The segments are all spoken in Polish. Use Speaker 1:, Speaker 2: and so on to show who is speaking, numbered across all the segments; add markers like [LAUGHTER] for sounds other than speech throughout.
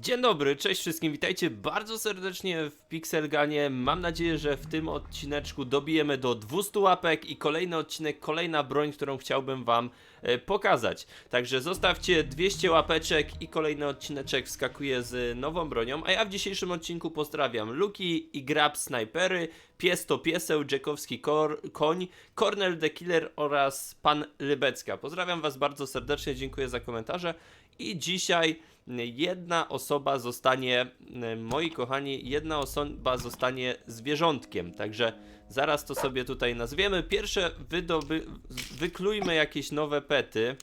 Speaker 1: Dzień dobry, cześć wszystkim, witajcie bardzo serdecznie w Pixelganie. Mam nadzieję, że w tym odcineczku dobijemy do 200 łapek i kolejny odcinek, kolejna broń, którą chciałbym wam e, pokazać. Także zostawcie 200 łapeczek i kolejny odcineczek wskakuje z nową bronią. A ja w dzisiejszym odcinku pozdrawiam Luki i Grab Snajpery, Pies to Pieseł, Jackowski kor, Koń, Cornel the Killer oraz Pan Lybecka. Pozdrawiam was bardzo serdecznie, dziękuję za komentarze. I dzisiaj jedna osoba zostanie, moi kochani, jedna osoba zostanie zwierzątkiem. Także zaraz to sobie tutaj nazwiemy. Pierwsze wydoby, wyklujmy jakieś nowe pety.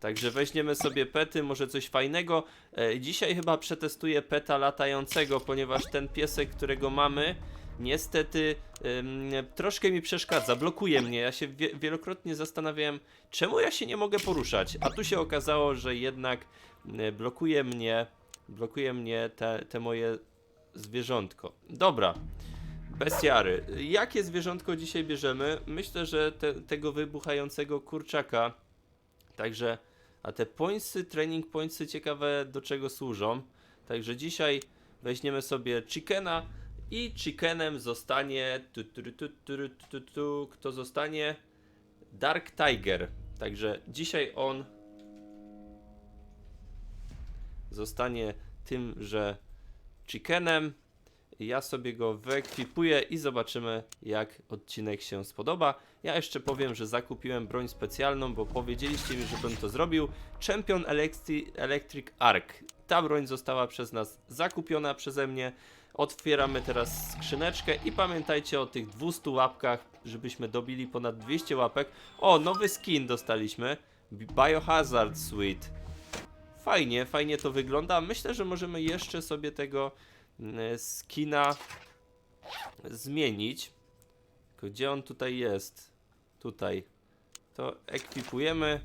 Speaker 1: Także weźmiemy sobie pety, może coś fajnego. E, Dzisiaj chyba przetestuję peta latającego, ponieważ ten piesek, którego mamy, niestety ym, troszkę mi przeszkadza, blokuje mnie. Ja się wie, wielokrotnie zastanawiałem, czemu ja się nie mogę poruszać. A tu się okazało, że jednak blokuje mnie, blokuje mnie te, te moje zwierzątko. Dobra. Bestiary. Jakie zwierzątko dzisiaj bierzemy? Myślę, że te, tego wybuchającego kurczaka. Także, a te pointsy, training pointsy ciekawe do czego służą. Także dzisiaj weźmiemy sobie chickena i Chickenem zostanie. Tu, tu, tu, tu, kto zostanie? Dark Tiger. Także dzisiaj on zostanie tymże Chickenem. Ja sobie go wyekwipuję i zobaczymy, jak odcinek się spodoba. Ja jeszcze powiem, że zakupiłem broń specjalną, bo powiedzieliście mi, żebym to zrobił. Champion Electric Arc. Ta broń została przez nas zakupiona przeze mnie. Otwieramy teraz skrzyneczkę i pamiętajcie o tych 200 łapkach, żebyśmy dobili ponad 200 łapek. O, nowy skin dostaliśmy. Biohazard Suite. Fajnie, fajnie to wygląda. Myślę, że możemy jeszcze sobie tego mm, skina zmienić. Gdzie on tutaj jest? Tutaj. To ekwipujemy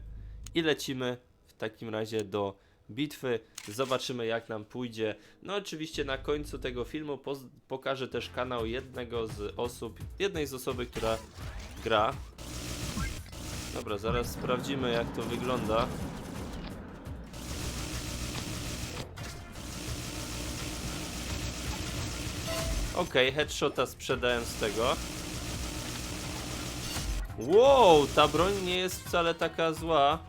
Speaker 1: i lecimy w takim razie do bitwy. Zobaczymy jak nam pójdzie. No oczywiście na końcu tego filmu pokażę też kanał jednego z osób, jednej z osoby, która gra. Dobra, zaraz sprawdzimy jak to wygląda. Okej, headshota sprzedałem z tego. Wow, ta broń nie jest wcale taka zła.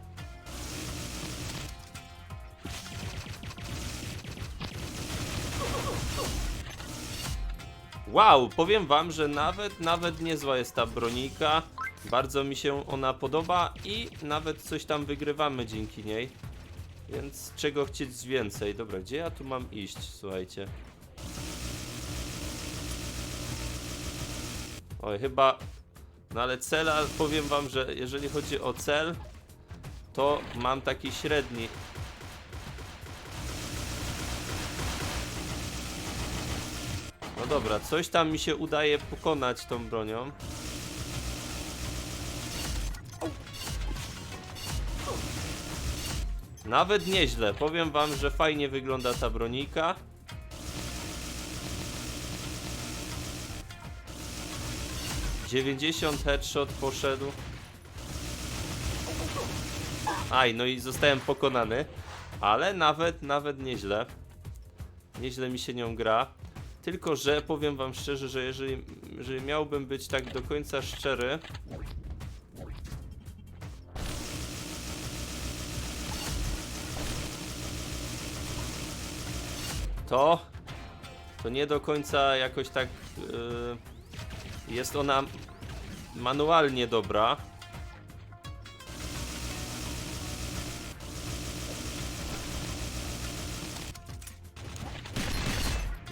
Speaker 1: Wow, powiem wam, że nawet, nawet niezła jest ta bronika. Bardzo mi się ona podoba i nawet coś tam wygrywamy dzięki niej. Więc czego chcieć więcej? Dobra, gdzie ja tu mam iść? Słuchajcie. Oj, chyba. No ale cela, powiem wam, że jeżeli chodzi o cel, to mam taki średni. Dobra, coś tam mi się udaje pokonać tą bronią. Nawet nieźle. Powiem wam, że fajnie wygląda ta bronika. Dziewięćdziesiąt headshot poszedł. Aj, no i zostałem pokonany. Ale nawet, nawet nieźle. Nieźle mi się nią gra. Tylko, że powiem wam szczerze, że jeżeli, jeżeli miałbym być tak do końca szczery, to to nie do końca jakoś tak yy, jest ona manualnie dobra.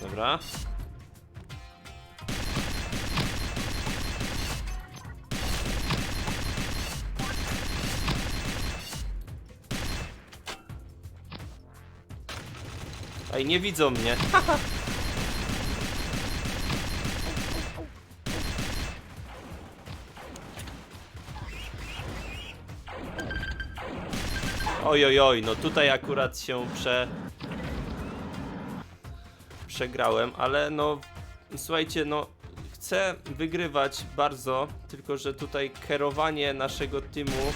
Speaker 1: Dobra. Ej, nie widzą mnie. Oj, oj, oj, no tutaj akurat się prze... Przegrałem, ale no... Słuchajcie, no... Chcę wygrywać bardzo, tylko że tutaj kierowanie naszego teamu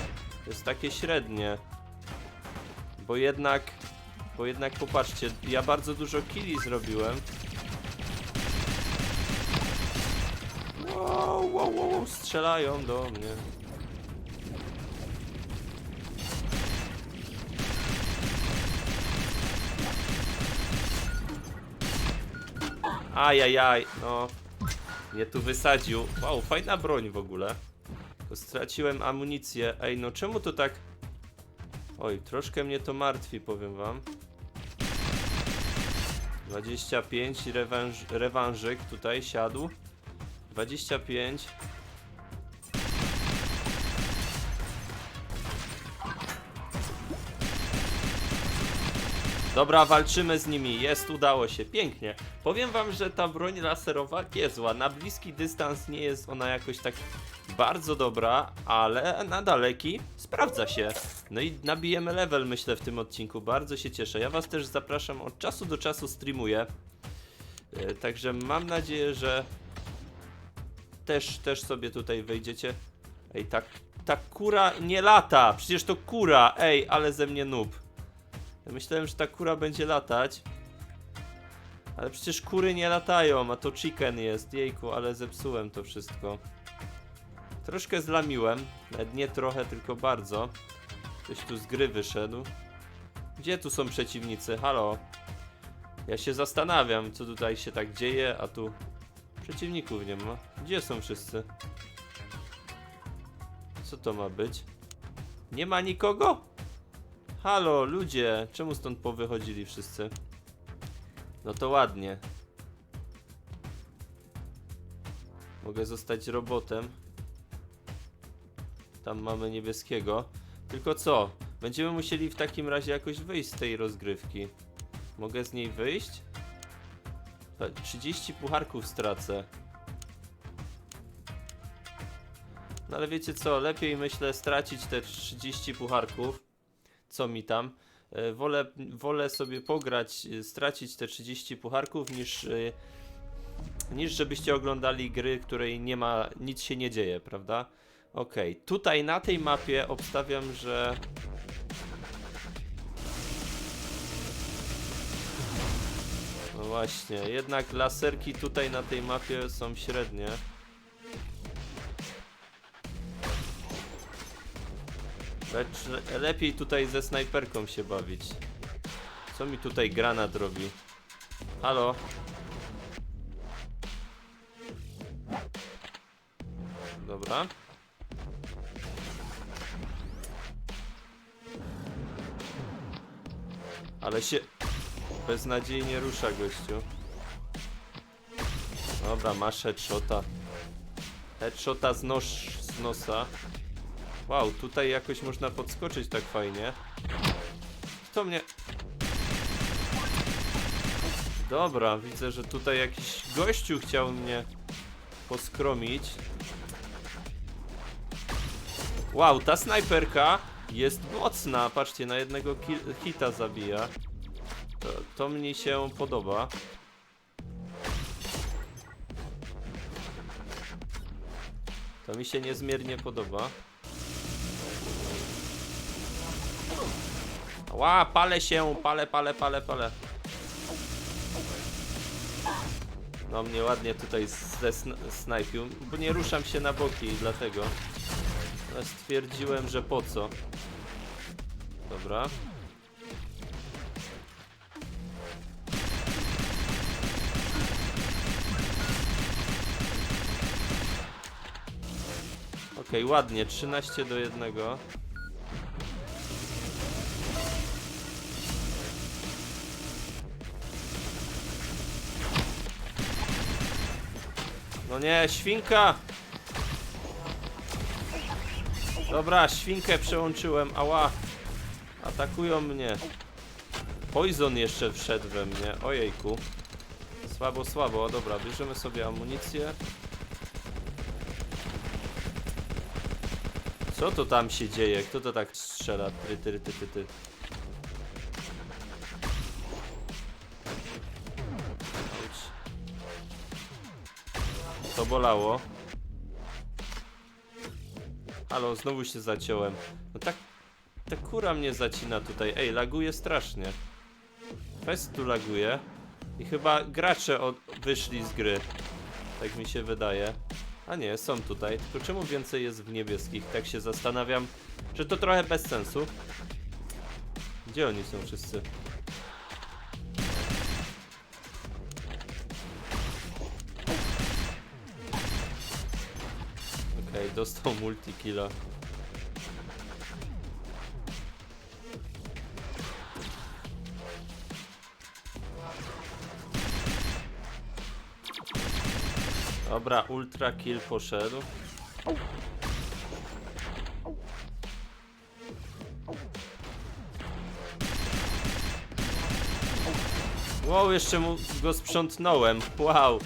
Speaker 1: jest takie średnie. Bo jednak Bo jednak popatrzcie, ja bardzo dużo killi zrobiłem. Wow, wow, wow, strzelają do mnie. Ajajaj, no. Mnie tu wysadził. Wow, fajna broń w ogóle. Straciłem amunicję. Ej, no czemu to tak... Oj, troszkę mnie to martwi, powiem wam. 25, rewanż, rewanżyk tutaj siadł. 25. Dobra, walczymy z nimi. Jest, udało się. Pięknie. Powiem wam, że ta broń laserowa niezła. Na bliski dystans nie jest ona jakoś tak bardzo dobra, ale na daleki sprawdza się. No i nabijemy level, myślę, w tym odcinku. Bardzo się cieszę. Ja was też zapraszam od czasu do czasu streamuję. E, Także mam nadzieję, że też, też sobie tutaj wejdziecie. Ej, ta, ta kura nie lata. Przecież to kura. Ej, ale ze mnie noob. Ja myślałem, że ta kura będzie latać. Ale przecież kury nie latają, a to chicken jest. Jejku, ale zepsułem to wszystko. Troszkę zlamiłem. Nawet nie trochę, tylko bardzo. Ktoś tu z gry wyszedł. Gdzie tu są przeciwnicy? Halo? Ja się zastanawiam, co tutaj się tak dzieje, a tu przeciwników nie ma. Gdzie są wszyscy? Co to ma być? Nie ma nikogo? Halo, ludzie, czemu stąd powychodzili wszyscy? No to ładnie. Mogę zostać robotem. Tam mamy niebieskiego. Tylko co? Będziemy musieli w takim razie jakoś wyjść z tej rozgrywki. Mogę z niej wyjść? E, 30 pucharków stracę. No ale wiecie co, lepiej myślę stracić te 30 pucharków. Co mi tam? E, Wolę, wolę sobie pograć, e, stracić te 30 pucharków niż, e, niż żebyście oglądali gry, której nie ma, nic się nie dzieje, prawda? Okej, tutaj na tej mapie obstawiam, że No właśnie, jednak laserki tutaj na tej mapie są średnie. Lecz le- lepiej tutaj ze snajperką się bawić. Co mi tutaj granat robi? Halo? Dobra. Ale się beznadziejnie rusza gościu. Dobra, masz headshota. Headshota z, nos, z nosa. Wow, tutaj jakoś można podskoczyć tak fajnie. Kto mnie... Dobra, widzę, że tutaj jakiś gościu chciał mnie poskromić. Wow, ta snajperka jest mocna. Patrzcie, na jednego hita zabija. To, to mnie się podoba. To mi się niezmiernie podoba. Ła, palę się, palę, palę, palę, palę. No mnie ładnie tutaj snajpił, bo nie ruszam się na boki dlatego. Ale stwierdziłem, że po co. Dobra. Okej, ładnie, 13 do 1. nie, świnka! Dobra, świnkę przełączyłem, ała! Atakują mnie. Poison jeszcze wszedł we mnie, ojejku. Słabo, słabo, dobra, bierzemy sobie amunicję. Co to tam się dzieje? Kto to tak strzela? Ty, ty, ty, ty, ty. To bolało. Halo, znowu się zaciąłem. No tak, ta kura mnie zacina tutaj. Ej, laguje strasznie. Fest tu laguje. I chyba gracze od... wyszli z gry. Tak mi się wydaje. A nie, są tutaj. Tylko czemu więcej jest w niebieskich? Tak się zastanawiam, że to trochę bez sensu. Gdzie oni są wszyscy? Dostał multikilla. Dobra, ultra kill poszedł. Wow, jeszcze mu go sprzątnąłem. Wow.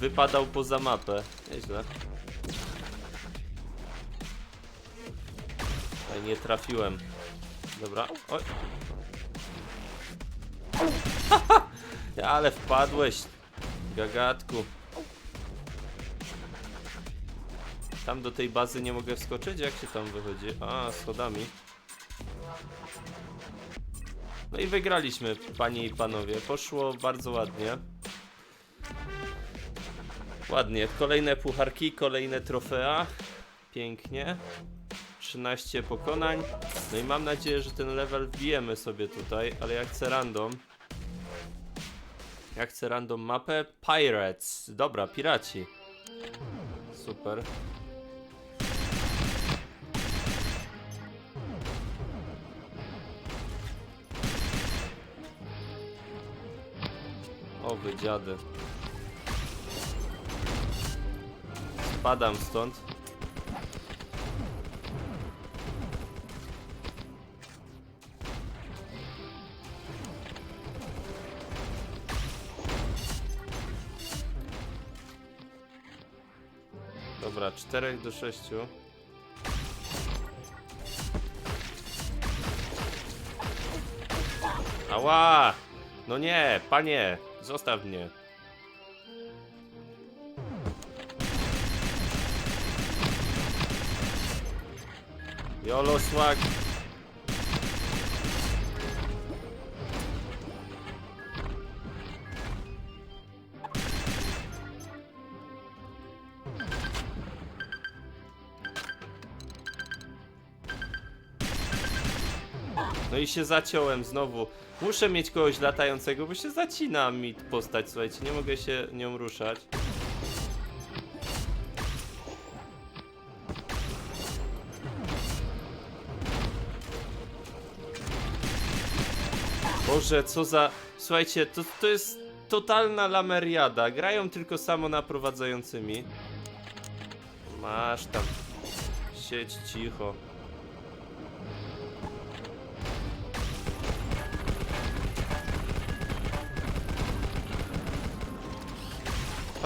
Speaker 1: Wypadał poza mapę. Nieźle. Nie trafiłem. Dobra. Oj. [LAUGHS] Ale wpadłeś. Gagatku. Tam do tej bazy nie mogę wskoczyć? Jak się tam wychodzi? A, schodami. No i wygraliśmy, panie i panowie. Poszło bardzo ładnie. Ładnie. Kolejne pucharki, kolejne trofea. Pięknie. 13 pokonań. No i mam nadzieję, że ten level wbijemy sobie tutaj, ale ja chcę random. Ja chcę random mapę. Pirates. Dobra, piraci. Super. O, wy dziady. Spadam stąd. Dobra, 4 do 6. Ała! No nie, panie, zostaw mnie. Jolo swag. Się zaciąłem znowu. Muszę mieć kogoś latającego, bo się zacina mi postać, słuchajcie, nie mogę się nią ruszać. Boże, co za... Słuchajcie, to, to jest totalna lameriada. Grają tylko samo naprowadzającymi. Masz tam. Siedź cicho.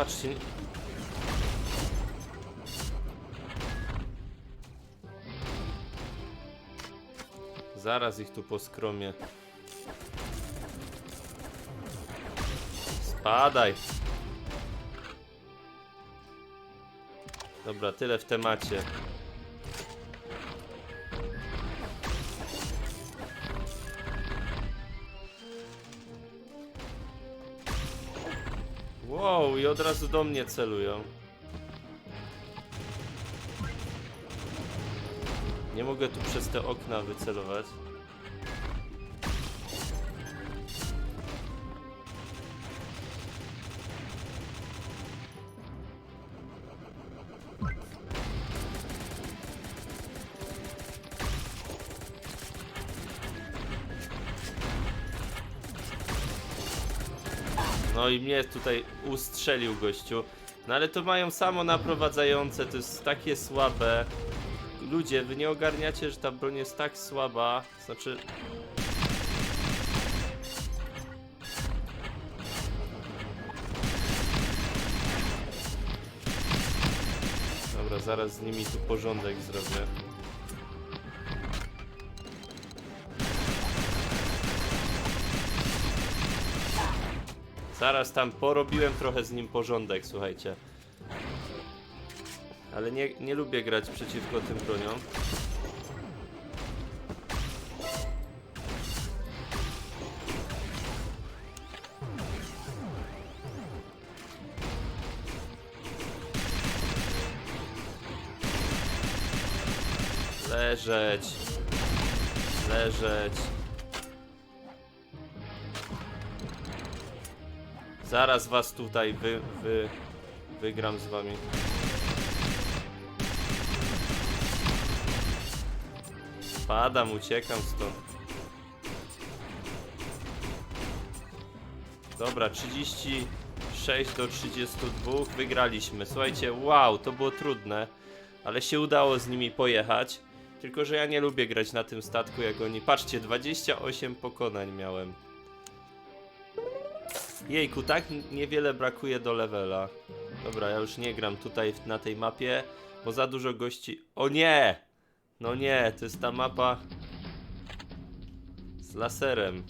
Speaker 1: Patrzcie. Zaraz ich tu poskromię. Spadaj. Dobra, tyle w temacie. Wow, i od razu do mnie celują. Nie mogę tu przez te okna wycelować. No i mnie tutaj ustrzelił gościu. No ale to mają samo naprowadzające, to jest takie słabe. Ludzie, wy nie ogarniacie, że ta broń jest tak słaba. Znaczy. Dobra, zaraz z nimi tu porządek zrobię. Zaraz tam porobiłem trochę z nim porządek, słuchajcie. Ale nie, nie lubię grać przeciwko tym broniom. Leżeć. Leżeć. Zaraz was tutaj wy, wy, wygram z wami. Spadam, uciekam stąd. Dobra, 36 do 32 wygraliśmy. Słuchajcie, wow, to było trudne, ale się udało z nimi pojechać. Tylko, że ja nie lubię grać na tym statku jak oni. Patrzcie, 28 pokonań miałem. Jejku, tak niewiele brakuje do levela. Dobra, ja już nie gram tutaj na tej mapie, bo za dużo gości. O nie! No nie, to jest ta mapa z laserem.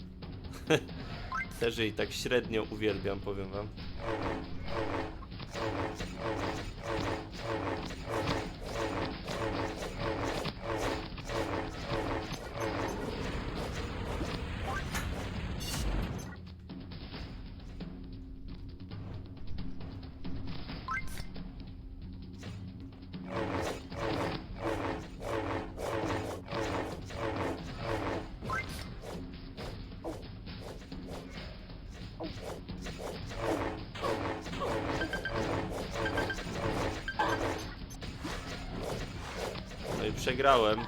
Speaker 1: [LAUGHS] Też jej tak średnio uwielbiam, powiem wam. No i przegrałem.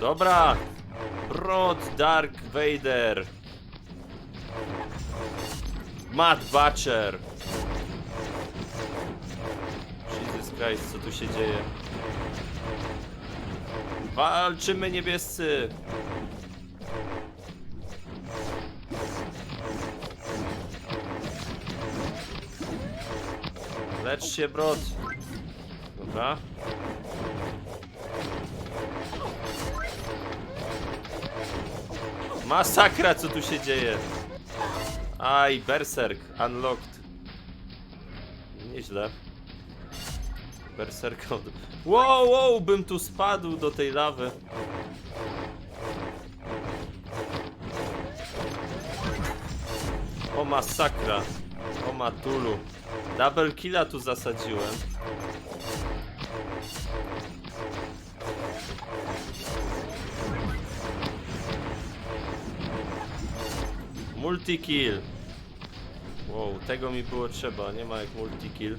Speaker 1: Dobra! Rod Dark Vader! Matt Butcher! Christ, co tu się dzieje? Walczymy niebiescy! Lecz się, brod. Dobra. Masakra, co tu się dzieje. Aj, berserk, unlocked. Nieźle. Berserka od... Wow, wow, bym tu spadł do tej lawy. O masakra. O matulu. Double killa tu zasadziłem. Multi-kill. Wow, tego mi było trzeba, nie ma jak multi-kill.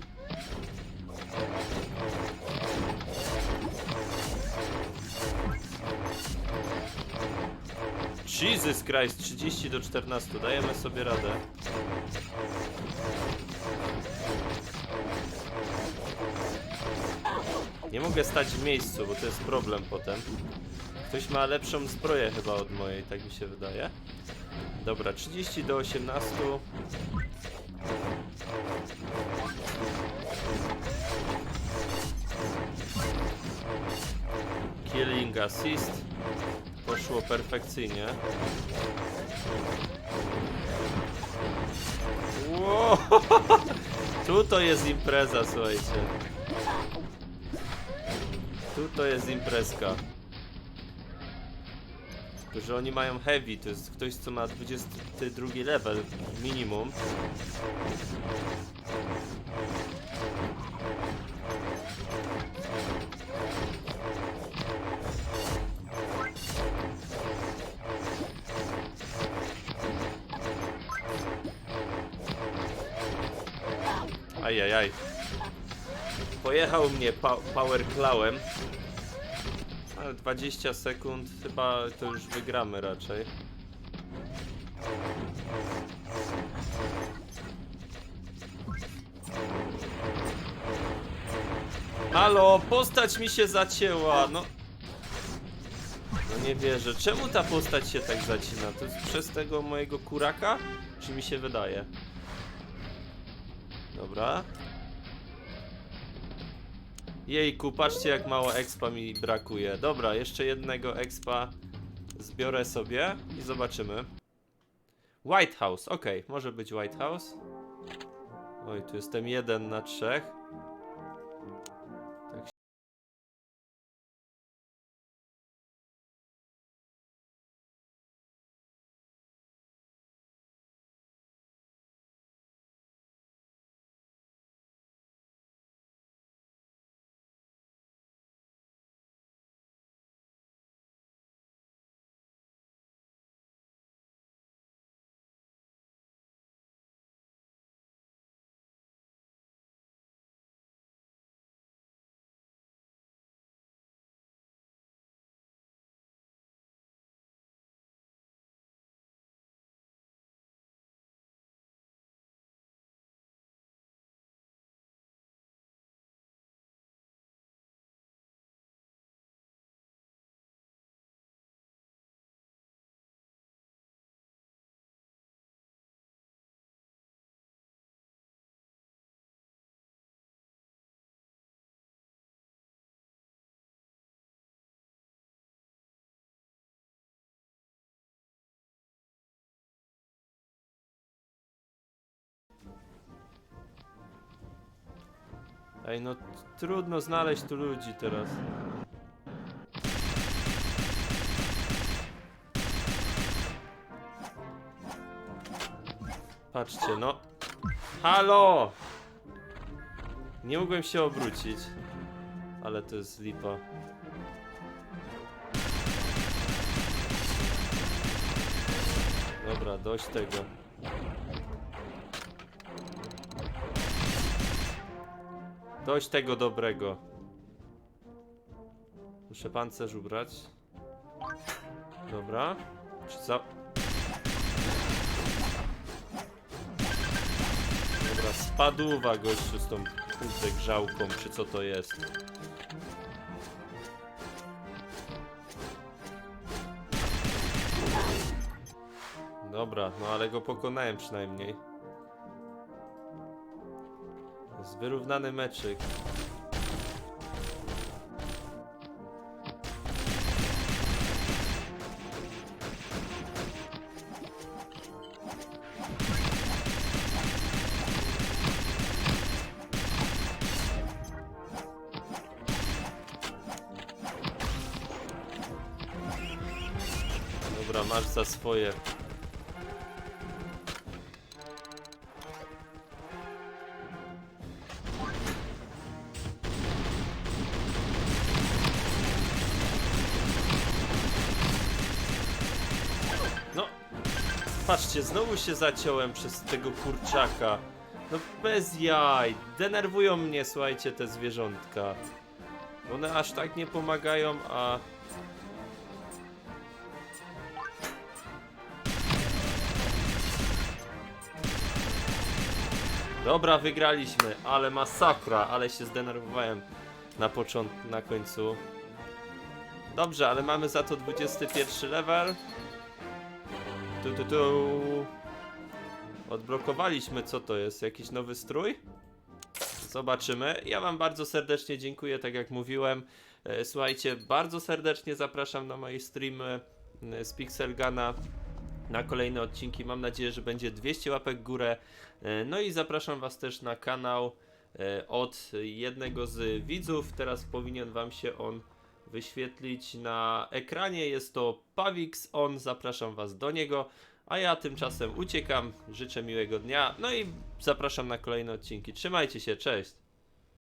Speaker 1: Jesus Christ, 30 do 14, dajemy sobie radę. Nie mogę stać w miejscu, bo to jest problem potem. Ktoś ma lepszą zbroję chyba od mojej, tak mi się wydaje. Dobra, 30 do 18. Killing assist. Poszło perfekcyjnie. Wow. [LAUGHS] Tu to jest impreza, słuchajcie. Tu to jest imprezka. Tylko, że oni mają heavy, to jest ktoś, co ma 22 level minimum. Ajajaj. Pojechał mnie pa power clawem. Ale 20 sekund, chyba to już wygramy raczej. Halo, postać mi się zacięła, no. No nie wierzę, czemu ta postać się tak zacina? To jest przez tego mojego kuraka? Czy mi się wydaje? Dobra. Jejku, patrzcie jak mało expa mi brakuje. Dobra, jeszcze jednego expa zbiorę sobie i zobaczymy. White House, okej, może być White House. Oj, tu jestem jeden na trzech. Ej, no trudno znaleźć tu ludzi teraz. Patrzcie, no. Halo! Nie mogłem się obrócić. Ale to jest lipa. Dobra, dość tego. Dość tego dobrego. Muszę pancerz ubrać. Dobra. Czy co? Dobra, spadła gościu z tą kurde grzałką, czy co to jest? Dobra, no ale go pokonałem przynajmniej. Wyrównany meczyk. Dobra, masz za swoje. Znowu się zaciąłem przez tego kurczaka. No bez jaj. Denerwują mnie, słuchajcie, te zwierzątka. One aż tak nie pomagają, a... Dobra, wygraliśmy, ale masakra, ale się zdenerwowałem na początku, na końcu. Dobrze, ale mamy za to 21 level. Tu, tu, tu. Odblokowaliśmy, co to jest? Jakiś nowy strój? Zobaczymy. Ja Wam bardzo serdecznie dziękuję, tak jak mówiłem. E, Słuchajcie, bardzo serdecznie zapraszam na moje streamy e, z Pixelgana na kolejne odcinki. Mam nadzieję, że będzie 200 łapek górę. E, No i zapraszam Was też na kanał od jednego z widzów. Teraz powinien Wam się on wyświetlić na ekranie. Jest to Pawix On. Zapraszam Was do niego. A ja tymczasem uciekam. Życzę miłego dnia. No i zapraszam na kolejne odcinki. Trzymajcie się, cześć.